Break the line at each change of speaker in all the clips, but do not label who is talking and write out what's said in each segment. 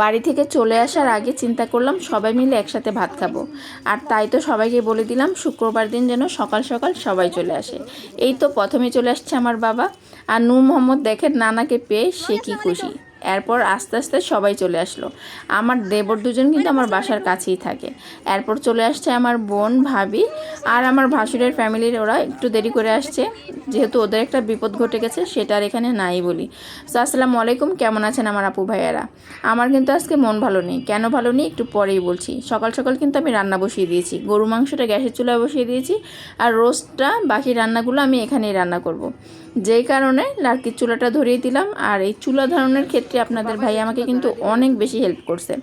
বাড়ি থেকে চলে আসার আগে চিন্তা করলাম সবাই মিলে একসাথে ভাত খাব। আর তাই তো সবাইকে বলে দিলাম শুক্রবার দিন যেন সকাল সকাল সবাই চলে আসে। এই তো প্রথমে চলে আসছে আমার বাবা। আর নূর মোহাম্মদ দেখেন নানাকে পেয়ে সে কি খুশি। এরপর আস্তে আস্তে সবাই চলে আসলো। আমার দেবর দুজন কিন্তু আমার বাসার কাছেই থাকে। এরপর চলে আসছে আমার বোন, ভাবি আর আমার ভাসুরের ফ্যামিলির ওরা একটু দেরি করে আসছে। যেহেতু ওদের একটা বিপদ ঘটে গেছে, সেটা আর এখানে নাই বলি। তো আসসালামু আলাইকুম, কেমন আছেন আমার আপু ভাইয়ারা? আমার কিন্তু আজকে মন ভালো নেই। কেন ভালো নেই? একটু পরেই বলছি। সকাল সকাল কিন্তু আমি রান্না বসিয়ে দিয়েছি। গরু মাংসটা গ্যাসের চুলায় বসিয়ে দিয়েছি আর রোস্টটা, বাকি রান্নাগুলো আমি এখানেই রান্না করব। যেই কারণে লার্কির চুলাটা ধরিয়ে দিলাম আর এই চুলা ধরানোর ক্ষেত্রে আপনাদের ভাই আমাকে কিন্তু অনেক বেশি হেল্প করছে।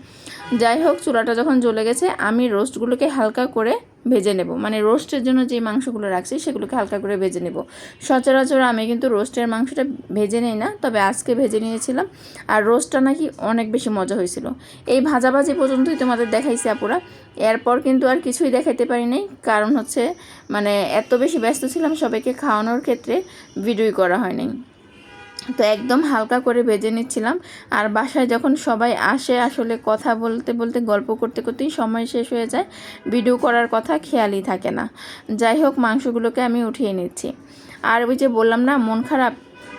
যাই হোক, চুলাটা যখন জ্বলে গেছে, আমি রোস্টগুলোকে হালকা করে ভেজে নেব। মানে রোস্টের জন্য যে মাংসগুলো রাখছি, সেগুলোকে হালকা করে ভেজে নেব। সচরাচর আমি কিন্তু রোস্টের মাংসটা ভেজে নেই না, তবে আজকে ভেজে নিয়েছিলাম। আর রোস্টটা নাকি অনেক বেশি মজা হয়েছিল। এই ভাজাভাজি পর্যন্তই তোমাদের দেখাইছি আপুরা। এরপর কিন্তু আর কিছুই দেখাইতে পারি নাই। কারণ হচ্ছে মানে এত বেশি ব্যস্ত ছিলাম, সবাইকে খাওয়ানোর ক্ষেত্রে ভিডিওই করা হয় নাই। তো একদম হালকা করে ভেজে নিচ্ছিলাম। আর বাসায় যখন সবাই আসে, আসলে কথা বলতে বলতে, গল্প করতে, করতেই সময় শেষ হয়ে যায়। ভিডিও করার কথা খেয়ালই থাকে না। যাই হোক, মাংসগুলোকে আমি উঠিয়ে নিচ্ছি। আর ওই যে বললাম না, মন খারাপ,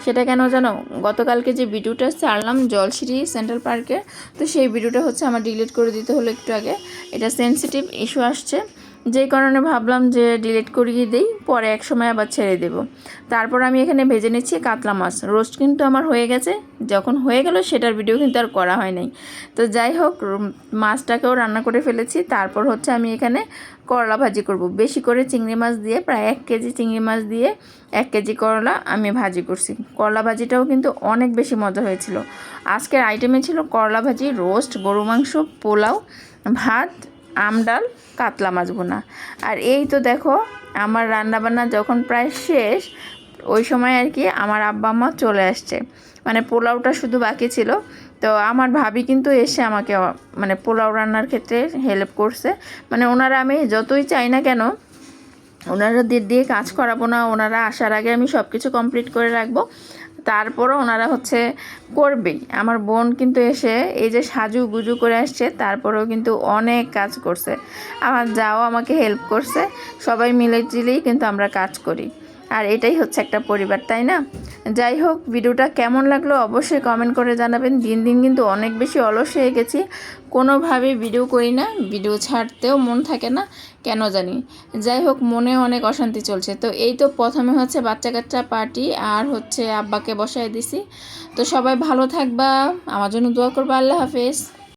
সেটা কেন জানো? গতকালকে যে ভিডিওটা ছাড়লাম জলসিরি সেন্ট্রাল পার্কে, তো সেই ভিডিওটা হচ্ছে আমার ডিলিট করে দিতে হলো একটু আগে। এটা সেন্সিটিভ ইস্যু আসছে। যেই কারণে ভাবলাম যে ডিলিট করিয়ে দিই, পরে এক সময় আবার ছেড়ে দেব। তারপর আমি এখানে ভেজে নিচ্ছি কাতলা মাছ। রোস্ট কিন্তু আমার হয়ে গেছে। যখন হয়ে গেল সেটার ভিডিও কিন্তু আর করা হয় নাই। তো যাই হোক মাছটাকেও রান্না করে ফেলেছি। তারপর হচ্ছে আমি এখানে করলা ভাজি করব। বেশি করে চিংড়ি মাছ দিয়ে, প্রায় এক কেজি চিংড়ি মাছ দিয়ে এক কেজি করলা আমি ভাজি করছি। করলা ভাজিটাও কিন্তু অনেক বেশি মজা হয়েছিল। আজকের আইটেমে ছিল করলা ভাজি রোস্ট গরু মাংস, পোলাও, ভাত আমডাল কাতলা মাছ ভুনা। আর এই তো দেখো, আমার রান্নাবান্না যখন প্রায় শেষ, ওই সময় আর কি আমার আব্বা আম্মা চলে আসছে। মানে পোলাওটা শুধু বাকি ছিল। তো আমার ভাবি কিন্তু এসে আমাকে মানে পোলাও রান্নার ক্ষেত্রে হেল্প করছে। মানে ওনারা আমি যতই চাই না কেন, ওনারা দিয়ে কাজ করাবো না, ওনারা আসার আগে আমি সব কিছু কমপ্লিট করে রাখব। তারপরও ওনারা হচ্ছে করবেই। আমার বোন কিন্তু এসে এই যে সাজু গুজু করে আসছে, তারপরেও কিন্তু অনেক কাজ করছে। আমার যাও আমাকে হেল্প করছে। সবাই মিলে জিলেই কিন্তু আমরা কাজ করি। আর এটাই হচ্ছে একটা পরিবার, তাই না? যাই হোক, ভিডিওটা কেমন লাগল অবশ্যই কমেন্ট করে জানাবেন। দিন দিন কিন্তু অনেক বেশি অলস হয়ে গেছি। কোনোভাবে ভিডিও করি না ভিডিও ছাড়তেও মন থাকে না, কেন জানি। যাই হোক, মনে অনেক অশান্তি চলছে। তো এই তো প্রথমে হচ্ছে বাচ্চা কাচ্চা পার্টি আর হচ্ছে আব্বাকে বসায় দিছি। তো সবাই ভালো থাকবা, আমার জন্য দোয়া করবা, আল্লাহ হাফেজ।